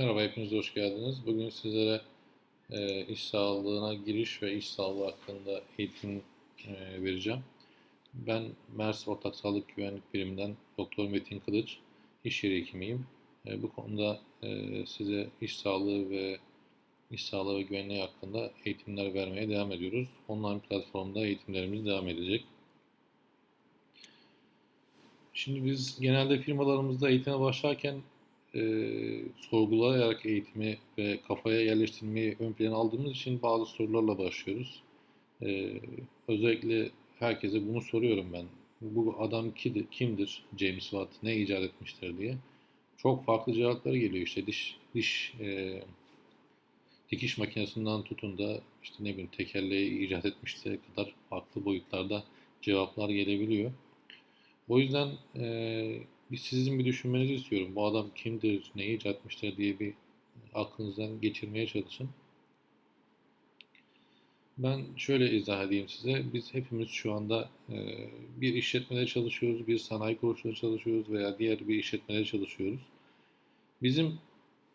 Merhaba, hepiniz hoş geldiniz. Bugün sizlere e, iş sağlığına giriş ve iş sağlığı hakkında eğitim e, vereceğim. Ben MERS Ortak Sağlık Güvenlik Biriminden Doktor Metin Kılıç, iş yeri hekimiyim. E, bu konuda e, size iş sağlığı ve iş sağlığı ve güvenliği hakkında eğitimler vermeye devam ediyoruz. Online platformda eğitimlerimiz devam edecek. Şimdi biz genelde firmalarımızda eğitime başlarken e, sorgulayarak eğitimi ve kafaya yerleştirmeyi ön plana aldığımız için bazı sorularla başlıyoruz. E, özellikle herkese bunu soruyorum ben. Bu adam kidir, kimdir James Watt, ne icat etmiştir diye. Çok farklı cevaplar geliyor işte diş diş e, dikiş makinesinden tutun da işte ne bileyim tekerleği icat etmişse kadar farklı boyutlarda cevaplar gelebiliyor. O yüzden e, bir sizin bir düşünmenizi istiyorum. Bu adam kimdir, neyi icat etmiştir diye bir aklınızdan geçirmeye çalışın. Ben şöyle izah edeyim size. Biz hepimiz şu anda e, bir işletmede çalışıyoruz, bir sanayi kuruluşunda çalışıyoruz veya diğer bir işletmede çalışıyoruz. Bizim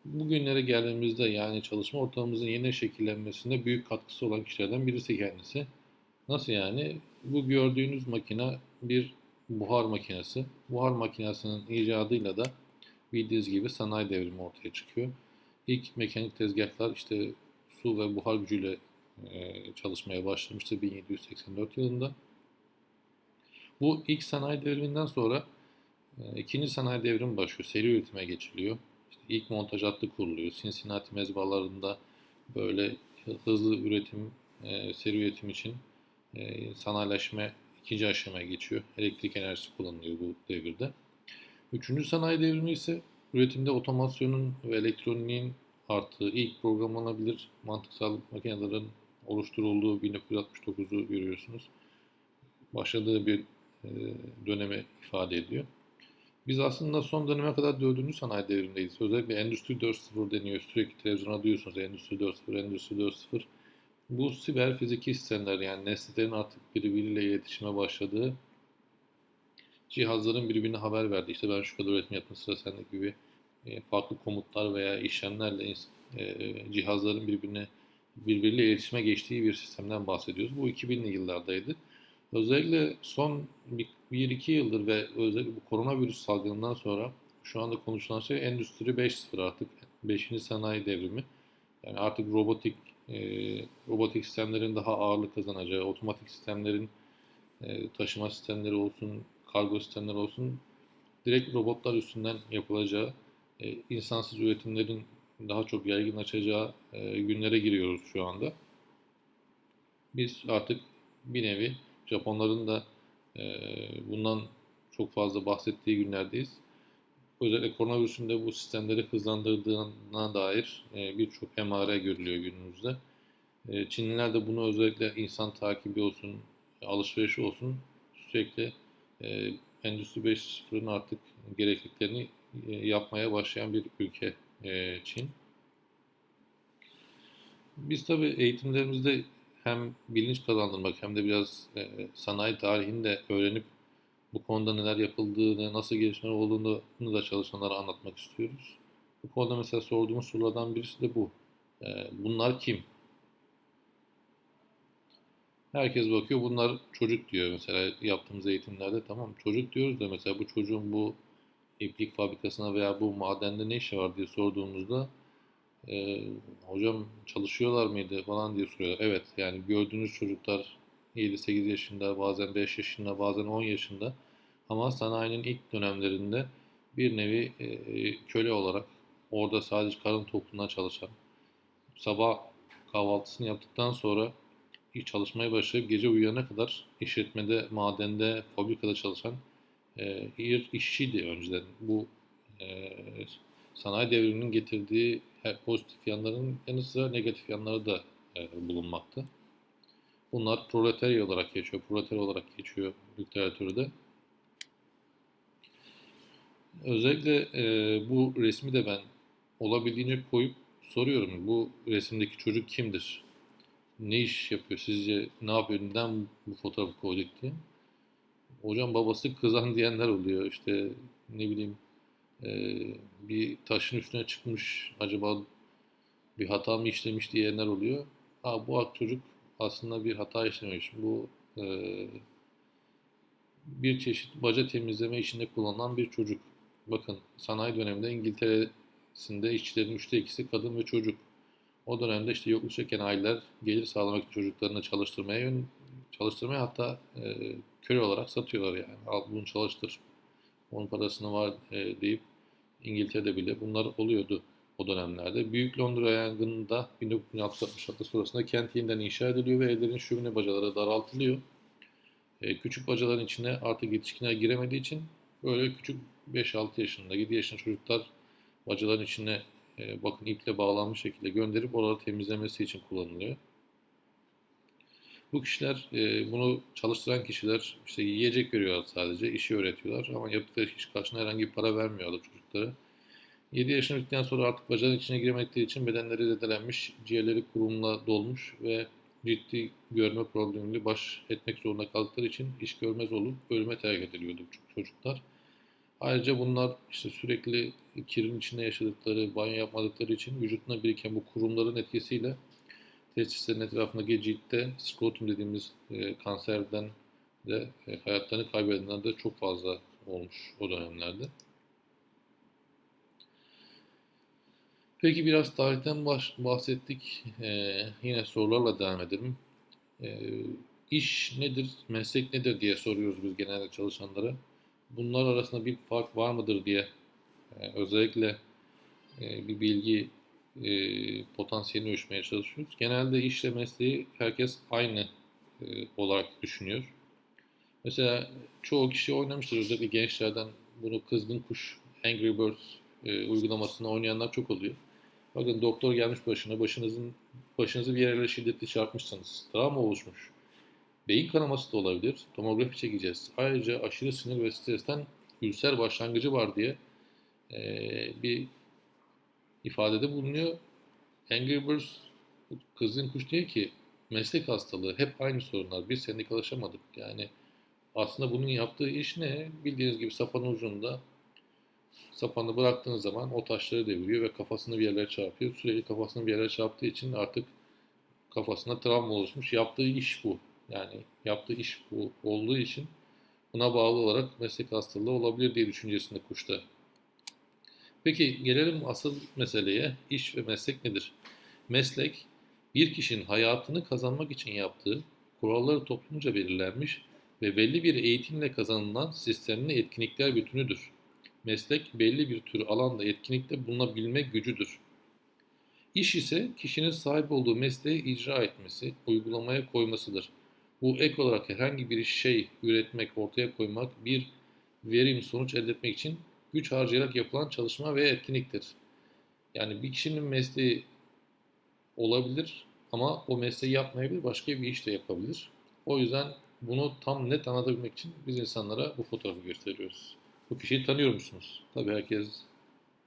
bugünlere geldiğimizde yani çalışma ortamımızın yeni şekillenmesinde büyük katkısı olan kişilerden birisi kendisi. Nasıl yani? Bu gördüğünüz makine bir buhar makinesi. Buhar makinesinin icadıyla da bildiğiniz gibi sanayi devrimi ortaya çıkıyor. İlk mekanik tezgahlar işte su ve buhar gücüyle e, çalışmaya başlamıştı 1784 yılında. Bu ilk sanayi devriminden sonra e, ikinci sanayi devrimi başlıyor. Seri üretime geçiliyor. İşte ilk montaj hattı kuruluyor. Cincinnati mezbalarında böyle hızlı üretim, e, seri üretim için sanayileşme ikinci aşamaya geçiyor. Elektrik enerjisi kullanılıyor bu devirde. Üçüncü sanayi devrimi ise üretimde otomasyonun ve elektroniğin arttığı ilk programlanabilir mantıksal makinelerin oluşturulduğu 1969'u görüyorsunuz. Başladığı bir e, döneme ifade ediyor. Biz aslında son döneme kadar dördüncü sanayi devrindeyiz. Özellikle Endüstri 4.0 deniyor. Sürekli televizyona duyuyorsunuz Endüstri 4.0, Endüstri 4.0. Bu siber fiziki sistemler yani nesnelerin artık birbiriyle iletişime başladığı cihazların birbirine haber verdi. İşte ben şu kadar üretim yaptım sıra sende gibi e, farklı komutlar veya işlemlerle e, cihazların birbirine birbiriyle iletişime geçtiği bir sistemden bahsediyoruz. Bu 2000'li yıllardaydı. Özellikle son 1-2 yıldır ve özellikle bu koronavirüs salgınından sonra şu anda konuşulan şey Endüstri 5.0 artık 5. sanayi devrimi. Yani artık robotik e, robotik sistemlerin daha ağırlık kazanacağı, otomatik sistemlerin e, taşıma sistemleri olsun, kargo sistemleri olsun direkt robotlar üstünden yapılacağı, e, insansız üretimlerin daha çok yaygınlaşacağı e, günlere giriyoruz şu anda. Biz artık bir nevi Japonların da e, bundan çok fazla bahsettiği günlerdeyiz özellikle koronavirüsün de bu sistemleri hızlandırdığına dair e, birçok emare görülüyor günümüzde. E, Çinliler de bunu özellikle insan takibi olsun, alışverişi olsun sürekli e, Endüstri 5.0'ın artık gerekliliklerini yapmaya başlayan bir ülke Çin. Biz tabii eğitimlerimizde hem bilinç kazandırmak hem de biraz sanayi tarihini de öğrenip bu konuda neler yapıldığını, nasıl gelişmeler olduğunu da çalışanlara anlatmak istiyoruz. Bu konuda mesela sorduğumuz sorulardan birisi de bu. Ee, bunlar kim? Herkes bakıyor bunlar çocuk diyor mesela yaptığımız eğitimlerde tamam çocuk diyoruz da mesela bu çocuğun bu iplik fabrikasına veya bu madende ne işi var diye sorduğumuzda e, hocam çalışıyorlar mıydı falan diye soruyorlar. Evet yani gördüğünüz çocuklar 7-8 yaşında bazen 5 yaşında bazen 10 yaşında ama sanayinin ilk dönemlerinde bir nevi e, köle olarak orada sadece karın tokluğuna çalışan, sabah kahvaltısını yaptıktan sonra ilk çalışmaya başlayıp gece uyuyana kadar işletmede, madende, fabrikada çalışan e, bir işçiydi önceden. Bu e, sanayi devriminin getirdiği pozitif yanların yanı sıra negatif yanları da e, bulunmakta. Bunlar proletarya olarak geçiyor, proletarya olarak geçiyor literatürde. Özellikle e, bu resmi de ben olabildiğince koyup soruyorum. Bu resimdeki çocuk kimdir? Ne iş yapıyor? Sizce ne yapıyor? Neden bu fotoğrafı koyduk diye. Hocam babası kızan diyenler oluyor. İşte ne bileyim e, bir taşın üstüne çıkmış acaba bir hata mı işlemiş diyenler oluyor. Ha, bu çocuk aslında bir hata işlemiş. Bu e, bir çeşit baca temizleme işinde kullanılan bir çocuk. Bakın sanayi döneminde İngiltere'sinde işçilerin üçte ikisi kadın ve çocuk. O dönemde işte yokluk çeken aileler gelir sağlamak için çocuklarını çalıştırmaya yön, çalıştırmaya hatta e, köle olarak satıyorlar yani. Al bunu çalıştır. Onun parasını var e, deyip İngiltere'de bile bunlar oluyordu o dönemlerde. Büyük Londra yangınında 1966 sonrasında kent yeniden inşa ediliyor ve evlerin şömine bacaları daraltılıyor. E, küçük bacaların içine artık yetişkinler giremediği için böyle küçük 5-6 yaşında, 7 yaşında çocuklar bacaların içine e, bakın iple bağlanmış şekilde gönderip oraları temizlemesi için kullanılıyor. Bu kişiler, e, bunu çalıştıran kişiler işte yiyecek veriyorlar sadece, işi öğretiyorlar ama yaptıkları iş karşılığında herhangi bir para vermiyorlar çocuklara. 7 yaşına bittikten sonra artık bacağın içine giremedikleri için bedenleri zedelenmiş, ciğerleri kurumla dolmuş ve ciddi görme problemiyle baş etmek zorunda kaldıkları için iş görmez olup ölüme terk ediliyordu çocuklar. Ayrıca bunlar işte sürekli kirin içinde yaşadıkları, banyo yapmadıkları için vücutuna biriken bu kurumların etkisiyle testislerin etrafındaki ciltte skrotum dediğimiz e, kanserden de e, hayatlarını kaybedenler de çok fazla olmuş o dönemlerde. Peki biraz tarihten bahsettik. Ee, yine sorularla devam edelim. Ee, iş nedir, meslek nedir diye soruyoruz biz genelde çalışanlara. Bunlar arasında bir fark var mıdır diye e, özellikle e, bir bilgi e, potansiyelini ölçmeye çalışıyoruz. Genelde işle mesleği herkes aynı olarak düşünüyor. Mesela çoğu kişi oynamıştır özellikle gençlerden bunu Kızgın Kuş, Angry Birds uygulamasını oynayanlar çok oluyor. Bakın doktor gelmiş başına, başınızın başınızı bir yerlere şiddetli çarpmışsanız, travma oluşmuş. Beyin kanaması da olabilir. Tomografi çekeceğiz. Ayrıca aşırı sinir ve stresten ülser başlangıcı var diye e, bir ifadede bulunuyor. Angry Birds kızın kuş diyor ki meslek hastalığı hep aynı sorunlar. Biz sendikalaşamadık. Yani aslında bunun yaptığı iş ne? Bildiğiniz gibi sapanın ucunda sapanı bıraktığınız zaman o taşları deviriyor ve kafasını bir yerlere çarpıyor. Sürekli kafasını bir yerlere çarptığı için artık kafasında travma oluşmuş. Yaptığı iş bu. Yani yaptığı iş bu olduğu için buna bağlı olarak meslek hastalığı olabilir diye düşüncesinde kuşta. Peki gelelim asıl meseleye. İş ve meslek nedir? Meslek bir kişinin hayatını kazanmak için yaptığı kuralları toplumca belirlenmiş ve belli bir eğitimle kazanılan sistemli etkinlikler bütünüdür. Meslek belli bir tür alanda etkinlikte bulunabilme gücüdür. İş ise kişinin sahip olduğu mesleği icra etmesi, uygulamaya koymasıdır. Bu ek olarak herhangi bir şey üretmek, ortaya koymak, bir verim, sonuç elde etmek için güç harcayarak yapılan çalışma ve etkinliktir. Yani bir kişinin mesleği olabilir ama o mesleği yapmayabilir, başka bir iş de yapabilir. O yüzden bunu tam net anlatabilmek için biz insanlara bu fotoğrafı gösteriyoruz. Bu kişiyi tanıyor musunuz? Tabii herkes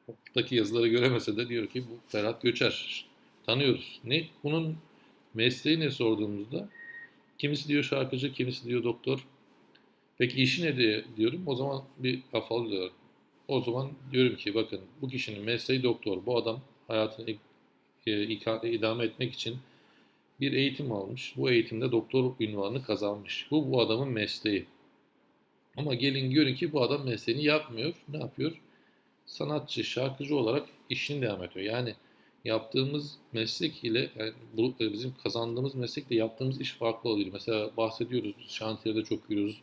buradaki yazıları göremese de diyor ki bu Ferhat Göçer. Tanıyoruz. Ne? Bunun mesleği ne sorduğumuzda kimisi diyor şarkıcı, kimisi diyor doktor. Peki işi ne diye diyorum. O zaman bir afallıyorum. O zaman diyorum ki bakın bu kişinin mesleği doktor. Bu adam hayatını e, idame etmek için bir eğitim almış. Bu eğitimde doktor ünvanını kazanmış. Bu bu adamın mesleği. Ama gelin görün ki bu adam mesleğini yapmıyor. Ne yapıyor? Sanatçı, şarkıcı olarak işini devam ediyor. Yani yaptığımız meslek ile yani bu, e, bizim kazandığımız meslekle yaptığımız iş farklı oluyor. Mesela bahsediyoruz, şantiyede çok görüyoruz.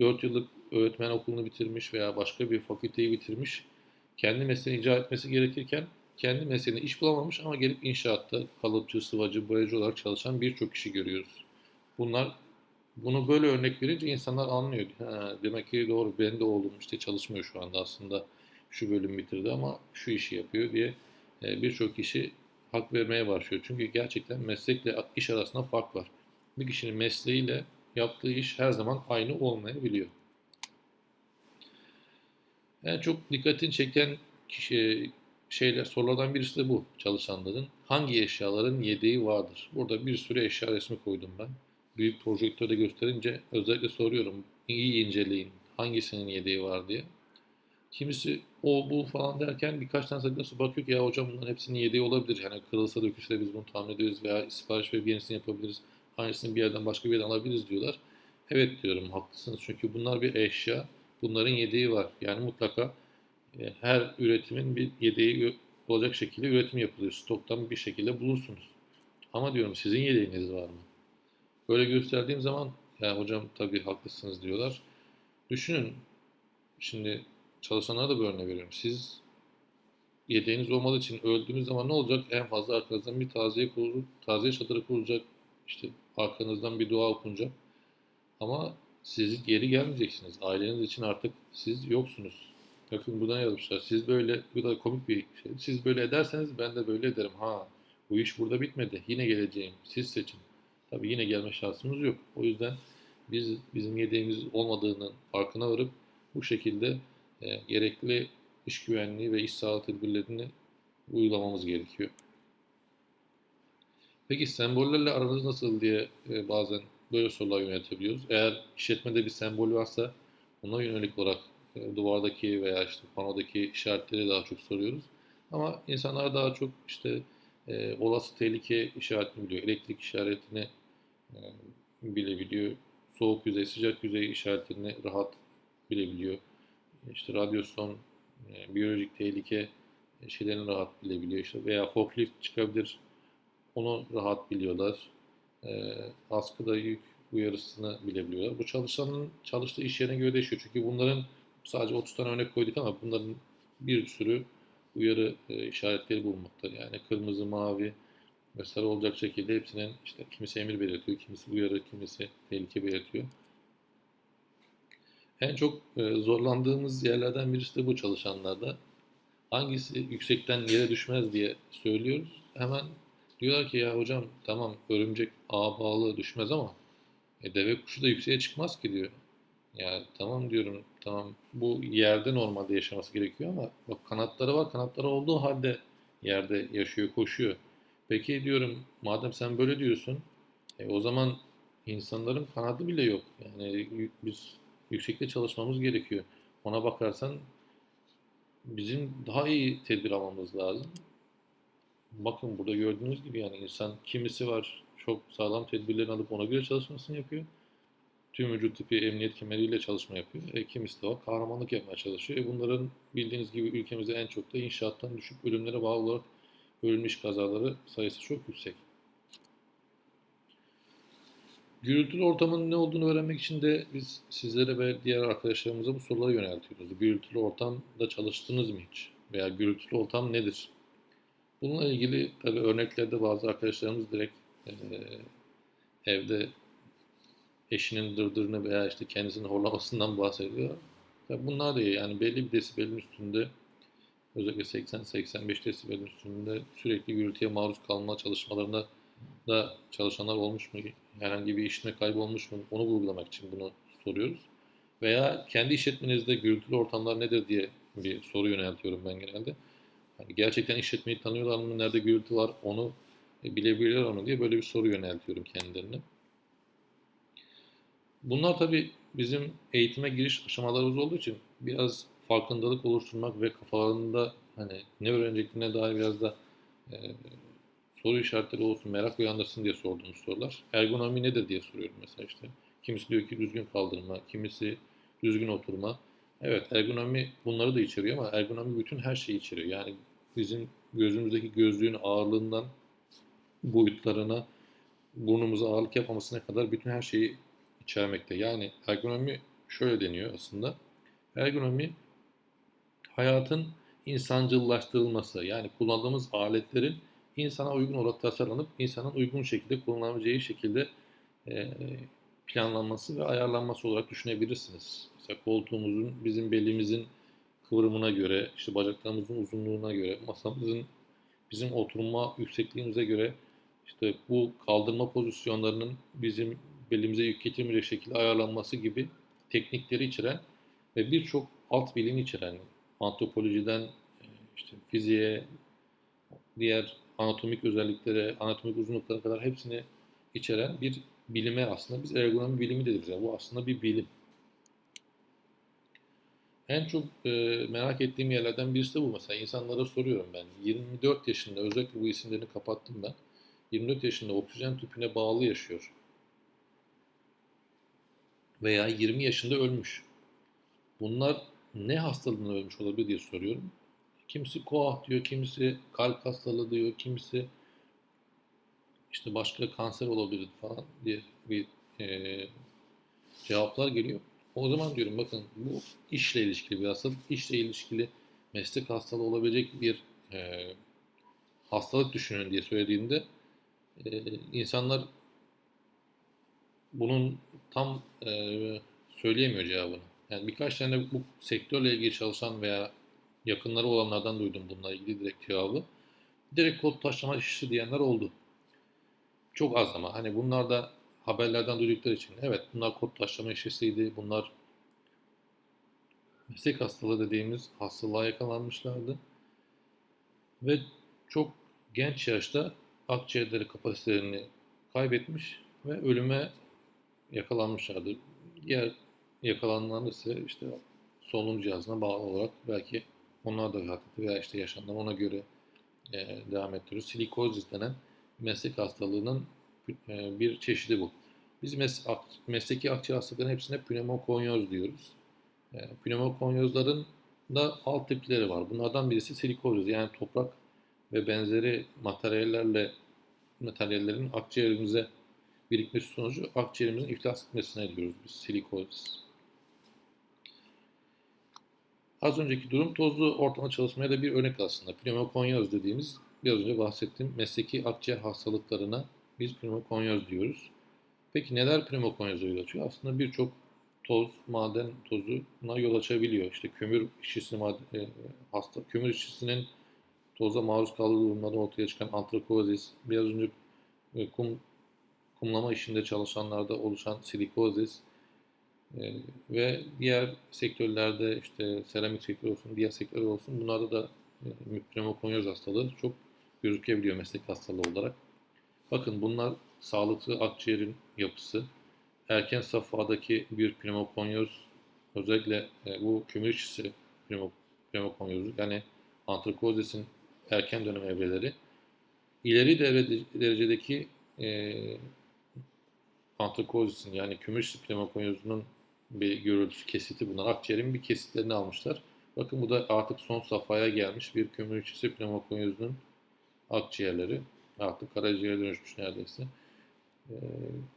4 yıllık öğretmen okulunu bitirmiş veya başka bir fakülteyi bitirmiş. Kendi mesleğini icra etmesi gerekirken kendi mesleğine iş bulamamış ama gelip inşaatta kalıpçı, sıvacı, boyacı olarak çalışan birçok kişi görüyoruz. Bunlar bunu böyle örnek verince insanlar anlıyor. Ha, demek ki doğru benim de oğlum işte çalışmıyor şu anda aslında şu bölüm bitirdi ama şu işi yapıyor diye birçok kişi hak vermeye başlıyor. Çünkü gerçekten meslekle iş arasında fark var. Bir kişinin mesleğiyle yaptığı iş her zaman aynı olmayabiliyor. En çok dikkatini çeken kişi, şeyler sorulardan birisi de bu çalışanların. Hangi eşyaların yedeği vardır? Burada bir sürü eşya resmi koydum ben büyük projektörde gösterince özellikle soruyorum. İyi inceleyin. Hangisinin yedeği var diye. Kimisi o bu falan derken birkaç tane sakıncası bakıyor ki ya hocam bunların hepsinin yedeği olabilir. Yani kırılsa dökülse biz bunu tamir ederiz veya sipariş verip yenisini yapabiliriz. Aynısını bir yerden başka bir yerden alabiliriz diyorlar. Evet diyorum haklısınız çünkü bunlar bir eşya. Bunların yedeği var. Yani mutlaka e, her üretimin bir yedeği olacak şekilde üretim yapılıyor. Stoktan bir şekilde bulursunuz. Ama diyorum sizin yedeğiniz var mı? Böyle gösterdiğim zaman ya hocam tabii haklısınız diyorlar. Düşünün şimdi çalışanlara da bir örnek veriyorum. Siz yedeğiniz olmadığı için öldüğünüz zaman ne olacak? En fazla arkanızdan bir taziye kurulur, taziye çadırı kurulacak. İşte arkanızdan bir dua okunacak. Ama siz geri gelmeyeceksiniz. Aileniz için artık siz yoksunuz. Bakın buradan yazmışlar. Siz böyle, bu da komik bir şey. Siz böyle ederseniz ben de böyle ederim. Ha, bu iş burada bitmedi. Yine geleceğim. Siz seçin. Tabii yine gelme şansımız yok. O yüzden biz bizim yedeğimiz olmadığının farkına varıp bu şekilde e, gerekli iş güvenliği ve iş sağlığı tedbirlerini uygulamamız gerekiyor. Peki sembollerle aranız nasıl diye e, bazen böyle sorular yöneltebiliyoruz. Eğer işletmede bir sembol varsa ona yönelik olarak e, duvardaki veya işte panodaki işaretleri daha çok soruyoruz. Ama insanlar daha çok işte e, olası tehlike işaretini biliyor. Elektrik işaretini e, bilebiliyor. Soğuk yüzey, sıcak yüzey işaretini rahat bilebiliyor. İşte radyasyon, e, biyolojik tehlike şeylerini rahat bilebiliyor. İşte veya forklift çıkabilir. Onu rahat biliyorlar. E, askıda yük uyarısını bilebiliyorlar. Bu çalışanın çalıştığı iş yerine göre değişiyor. Çünkü bunların sadece 30 tane örnek koyduk ama bunların bir sürü uyarı e, işaretleri bulunmaktadır. Yani kırmızı, mavi ve sarı olacak şekilde hepsinin işte kimisi emir belirtiyor, kimisi uyarı, kimisi tehlike belirtiyor. En çok e, zorlandığımız yerlerden birisi de bu çalışanlarda. Hangisi yüksekten yere düşmez diye söylüyoruz. Hemen diyorlar ki ya hocam tamam örümcek ağa bağlı düşmez ama e, deve kuşu da yükseğe çıkmaz ki diyor. Ya tamam diyorum tamam bu yerde normalde yaşaması gerekiyor ama bak kanatları var kanatları olduğu halde yerde yaşıyor koşuyor. Peki diyorum madem sen böyle diyorsun e, o zaman insanların kanadı bile yok. Yani biz yüksekte çalışmamız gerekiyor. Ona bakarsan bizim daha iyi tedbir almamız lazım. Bakın burada gördüğünüz gibi yani insan kimisi var çok sağlam tedbirlerini alıp ona göre çalışmasını yapıyor. Tüm vücut tipi emniyet kemeriyle çalışma yapıyor. E, kimisi de var kahramanlık yapmaya çalışıyor. E, bunların bildiğiniz gibi ülkemizde en çok da inşaattan düşüp ölümlere bağlı olarak ölmüş kazaları sayısı çok yüksek. Gürültülü ortamın ne olduğunu öğrenmek için de biz sizlere ve diğer arkadaşlarımıza bu soruları yöneltiyoruz. Gürültülü ortamda çalıştınız mı hiç? Veya gürültülü ortam nedir? Bununla ilgili tabi örneklerde bazı arkadaşlarımız direkt e, evde eşinin dırdırını veya işte kendisinin horlamasından bahsediyor. Tabi bunlar iyi. Yani belli bir desibelin üstünde özellikle 80-85 desibelin üstünde sürekli gürültüye maruz kalma çalışmalarında da çalışanlar olmuş mu? Herhangi bir işine kaybolmuş mu? Onu vurgulamak için bunu soruyoruz. Veya kendi işletmenizde gürültülü ortamlar nedir diye bir soru yöneltiyorum ben genelde. Yani gerçekten işletmeyi tanıyorlar mı? Nerede gürültü var? Onu e, bilebiliyorlar mı diye böyle bir soru yöneltiyorum kendilerine. Bunlar tabii bizim eğitime giriş aşamalarımız olduğu için biraz farkındalık oluşturmak ve kafalarında hani ne öğreneceklerine dair biraz da e, soru işaretleri olsun, merak uyandırsın diye sorduğumuz sorular. Ergonomi nedir diye soruyorum mesela işte. Kimisi diyor ki düzgün kaldırma, kimisi düzgün oturma. Evet ergonomi bunları da içeriyor ama ergonomi bütün her şeyi içeriyor. Yani bizim gözümüzdeki gözlüğün ağırlığından boyutlarına, burnumuza ağırlık yapmamasına kadar bütün her şeyi içermekte. Yani ergonomi şöyle deniyor aslında. Ergonomi hayatın insancıllaştırılması yani kullandığımız aletlerin insana uygun olarak tasarlanıp insanın uygun şekilde kullanabileceği şekilde e, planlanması ve ayarlanması olarak düşünebilirsiniz. Mesela koltuğumuzun bizim belimizin kıvrımına göre, işte bacaklarımızın uzunluğuna göre, masamızın bizim oturma yüksekliğimize göre işte bu kaldırma pozisyonlarının bizim belimize yük getirmeyecek şekilde ayarlanması gibi teknikleri içeren ve birçok alt bilim içeren antropolojiden e, işte fiziğe, diğer anatomik özelliklere, anatomik uzunluklara kadar hepsini içeren bir bilime aslında biz ergonomi bilimi deriz. Yani bu aslında bir bilim. En çok e, merak ettiğim yerlerden birisi de bu. Mesela insanlara soruyorum ben. 24 yaşında, özellikle bu isimlerini kapattım ben. 24 yaşında oksijen tüpüne bağlı yaşıyor. Veya 20 yaşında ölmüş. Bunlar ne hastalığından ölmüş olabilir diye soruyorum. Kimisi koah diyor, kimisi kalp hastalığı diyor, kimisi işte başka kanser olabilir falan diye bir e, cevaplar geliyor. O zaman diyorum bakın bu işle ilişkili bir hastalık, işle ilişkili meslek hastalığı olabilecek bir e, hastalık düşünün diye söylediğinde e, insanlar bunun tam e, söyleyemiyor cevabını. Yani birkaç tane bu sektörle ilgili çalışan veya yakınları olanlardan duydum bununla ilgili direkt cevabı. Direkt kod taşlama işi diyenler oldu. Çok az ama hani bunlar da haberlerden duydukları için evet bunlar kod taşlama işçisiydi. Bunlar meslek hastalığı dediğimiz hastalığa yakalanmışlardı. Ve çok genç yaşta akciğerleri kapasitelerini kaybetmiş ve ölüme yakalanmışlardı. Diğer yakalananlar ise işte solunum cihazına bağlı olarak belki onlar da etti veya işte yaşamdan ona göre e, devam ettiriyor. Silikozis denen meslek hastalığının e, bir çeşidi bu. Biz mes ak mesleki akciğer hastalıklarının hepsine pneumokonyoz diyoruz. E, pneumokonyozların da alt tipleri var. Bunlardan birisi silikozis yani toprak ve benzeri materyallerle materyallerin akciğerimize birikmesi sonucu akciğerimizin iflas etmesine diyoruz biz silikozis. Az önceki durum tozlu ortamda çalışmaya da bir örnek aslında. Pneumokonyoz dediğimiz biraz önce bahsettiğim mesleki akciğer hastalıklarına biz pneumokonyoz diyoruz. Peki neler pneumokonyoza yol açıyor? Aslında birçok toz, maden tozu buna yol açabiliyor. İşte kömür işçisi e, hasta, kömür işçisinin toza maruz kaldığı durumlarda ortaya çıkan antrakozis, biraz önce e, kum, kumlama işinde çalışanlarda oluşan silikozis ve diğer sektörlerde işte seramik sektörü olsun, diğer sektörler olsun bunlarda da e, pneumokonyoz hastalığı çok gözükebiliyor meslek hastalığı olarak. Bakın bunlar sağlıklı akciğerin yapısı, erken safhadaki bir pneumokonyoz, özellikle e, bu kümür işçisi pneumokonyozu yani antrakozisin erken dönem evreleri, ileri derecedeki e, antrakozisin yani işçisi pneumokonyozunun bir görüntüsü kesiti bunlar. Akciğerin bir kesitlerini almışlar. Bakın bu da artık son safhaya gelmiş bir kömür işçisi pneumokonyozunun akciğerleri. Artık karaciğere dönüşmüş neredeyse. E,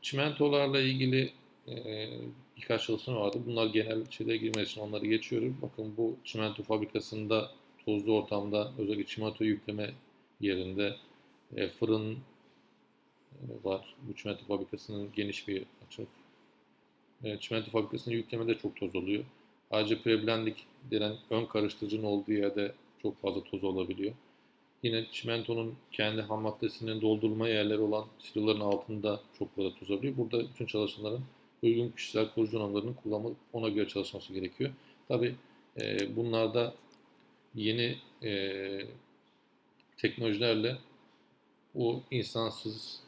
çimentolarla ilgili e, birkaç çalışma vardı. Bunlar genel şeylere girmek için onları geçiyorum. Bakın bu çimento fabrikasında tozlu ortamda özellikle çimento yükleme yerinde e, fırın e, var. Bu çimento fabrikasının geniş bir açı. E, çimento fabrikasının yüklemede çok toz oluyor. Ayrıca preblendik denen ön karıştırıcının olduğu yerde çok fazla toz olabiliyor. Yine çimentonun kendi ham maddesinin doldurma yerleri olan siloların altında çok fazla toz olabiliyor. Burada bütün çalışanların uygun kişisel koruyucu normlarının kullanılıp ona göre çalışması gerekiyor. Tabi e, bunlarda yeni e, teknolojilerle bu insansız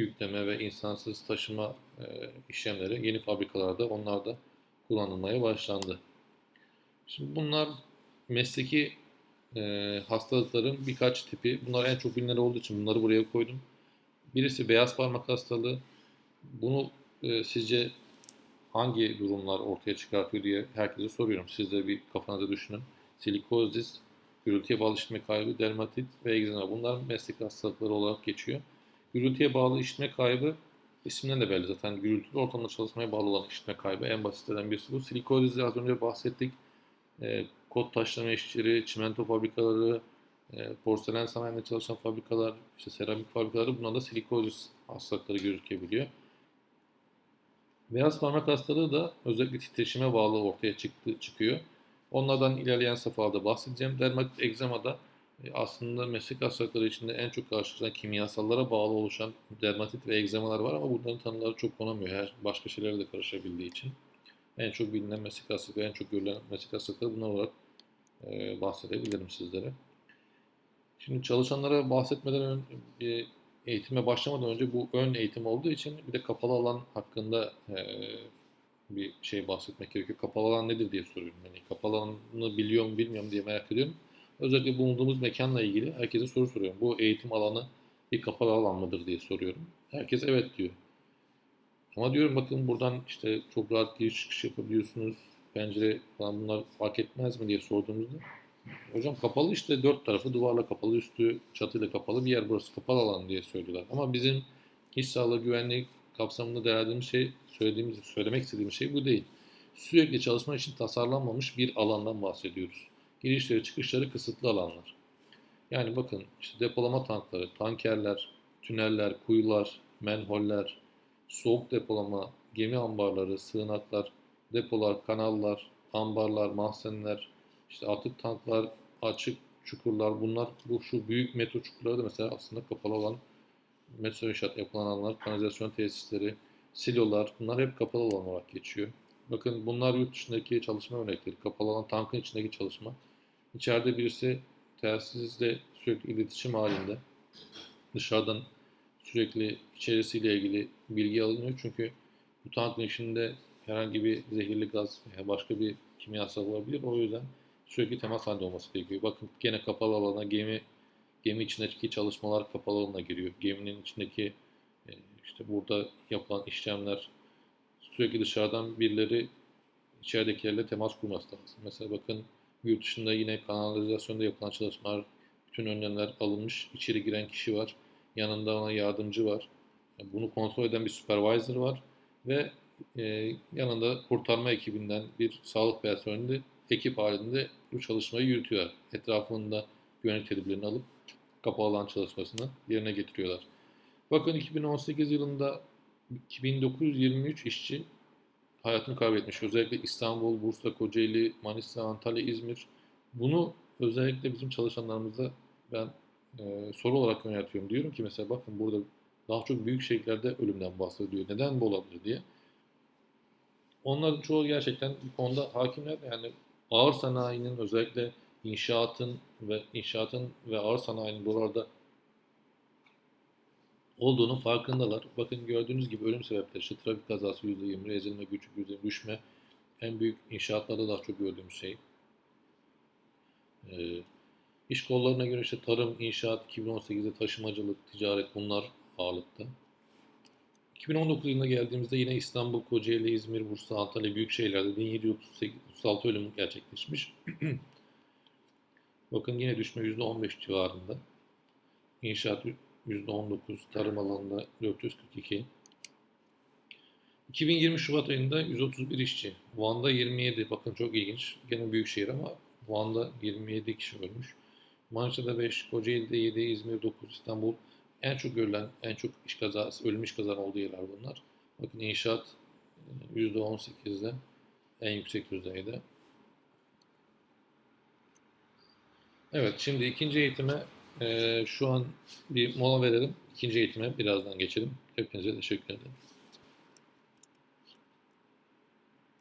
yükleme ve insansız taşıma e, işlemleri yeni fabrikalarda onlar da kullanılmaya başlandı. Şimdi bunlar mesleki e, hastalıkların birkaç tipi. Bunlar en çok bilinenler olduğu için bunları buraya koydum. Birisi beyaz parmak hastalığı. Bunu e, sizce hangi durumlar ortaya çıkartıyor diye herkese soruyorum. Siz de bir kafanıza düşünün. Silikozis, gürültüye bağlı işitme kaybı, dermatit ve egzama. Bunlar meslek hastalıkları olarak geçiyor. Gürültüye bağlı işitme kaybı isimden de belli zaten. Gürültülü ortamda çalışmaya bağlı olan işitme kaybı en basitinden birisi bu. Silikozisi az önce bahsettik. E, kod taşlama işçileri, çimento fabrikaları, e, porselen sanayinde çalışan fabrikalar, işte seramik fabrikaları bunlarda silikozis hastalıkları gözükebiliyor. Beyaz parmak hastalığı da özellikle titreşime bağlı ortaya çıktı, çıkıyor. Onlardan ilerleyen safhada bahsedeceğim. Dermatit egzama da e, aslında meslek hastalıkları içinde en çok karşılaşılan kimyasallara bağlı oluşan dermatit ve egzamalar var ama bunların tanıları çok konamıyor. Her başka şeylere de karışabildiği için. En çok bilinen meslek hastalıkları, en çok görülen meslek hastalıkları bunlar olarak e, bahsedebilirim sizlere. Şimdi çalışanlara bahsetmeden önce eğitime başlamadan önce bu ön eğitim olduğu için bir de kapalı alan hakkında e, bir şey bahsetmek gerekiyor. Kapalı alan nedir diye soruyorum. Yani kapalı alanı biliyor mu bilmiyorum diye merak ediyorum. Özellikle bulunduğumuz mekanla ilgili herkese soru soruyorum. Bu eğitim alanı bir kapalı alan mıdır diye soruyorum. Herkes evet diyor. Ama diyorum bakın buradan işte çok rahat giriş çıkış yapabiliyorsunuz. Pencere falan bunlar fark etmez mi diye sorduğumuzda hocam kapalı işte dört tarafı duvarla kapalı üstü çatıyla kapalı bir yer burası kapalı alan diye söylüyorlar. Ama bizim iş sağlığı güvenliği kapsamında değerlendirdiğimiz şey söylediğimiz söylemek istediğim şey bu değil. Sürekli çalışma için tasarlanmamış bir alandan bahsediyoruz. Girişleri çıkışları kısıtlı alanlar. Yani bakın işte depolama tankları, tankerler, tüneller, kuyular, menholler, soğuk depolama, gemi ambarları, sığınaklar, depolar, kanallar, ambarlar, mahzenler, işte atık tanklar, açık çukurlar bunlar bu şu büyük metro çukurları da mesela aslında kapalı olan metro inşaat yapılan alanlar, kanalizasyon tesisleri, silolar bunlar hep kapalı alan olarak geçiyor. Bakın bunlar yurt dışındaki çalışma örnekleri. Kapalı alan tankın içindeki çalışma. İçeride birisi telsizle sürekli iletişim halinde. Dışarıdan sürekli içerisiyle ilgili bilgi alınıyor. Çünkü bu tankın içinde herhangi bir zehirli gaz veya başka bir kimyasal olabilir. O yüzden sürekli temas halinde olması gerekiyor. Bakın gene kapalı alana gemi gemi içindeki çalışmalar kapalı alana giriyor. Geminin içindeki e, işte burada yapılan işlemler sürekli dışarıdan birileri içeridekilerle temas kurması lazım. Mesela bakın yurt dışında yine kanalizasyonda yapılan çalışmalar bütün önlemler alınmış. İçeri giren kişi var. Yanında ona yardımcı var. Bunu kontrol eden bir supervisor var ve e, yanında kurtarma ekibinden bir sağlık personeli ekip halinde bu çalışmayı yürütüyorlar. Etrafında güvenlik tedbirlerini alıp kapalı alan çalışmasını yerine getiriyorlar. Bakın 2018 yılında 2923 işçi hayatını kaybetmiş. Özellikle İstanbul, Bursa, Kocaeli, Manisa, Antalya, İzmir. Bunu özellikle bizim çalışanlarımızda ben e, soru olarak yöneltiyorum. Diyorum ki mesela bakın burada daha çok büyük şehirlerde ölümden bahsediyor. Neden bu olabilir diye. Onların çoğu gerçekten bu konuda hakimler. Yani ağır sanayinin özellikle inşaatın ve inşaatın ve ağır sanayinin buralarda olduğunun farkındalar. Bakın gördüğünüz gibi ölüm sebepleri işte trafik kazası %20, ezilme güç %20, düşme en büyük inşaatlarda daha çok gördüğümüz şey. Ee, iş kollarına göre işte tarım, inşaat, 2018'de taşımacılık, ticaret bunlar ağırlıkta. 2019 yılına geldiğimizde yine İstanbul, Kocaeli, İzmir, Bursa, Antalya büyük şehirlerde 1736 ölüm gerçekleşmiş. Bakın yine düşme %15 civarında. İnşaat %19, tarım alanında 442. 2020 Şubat ayında 131 işçi. Van'da 27. Bakın çok ilginç. Gene büyük şehir ama Van'da 27 kişi ölmüş. Manisa'da 5, Kocaeli'de 7, İzmir 9, İstanbul en çok görülen, en çok iş kazası, ölüm iş olduğu yerler bunlar. Bakın inşaat %18'de en yüksek düzeyde. Evet, şimdi ikinci eğitime e, şu an bir mola verelim. İkinci eğitime birazdan geçelim. Hepinize teşekkür ederim.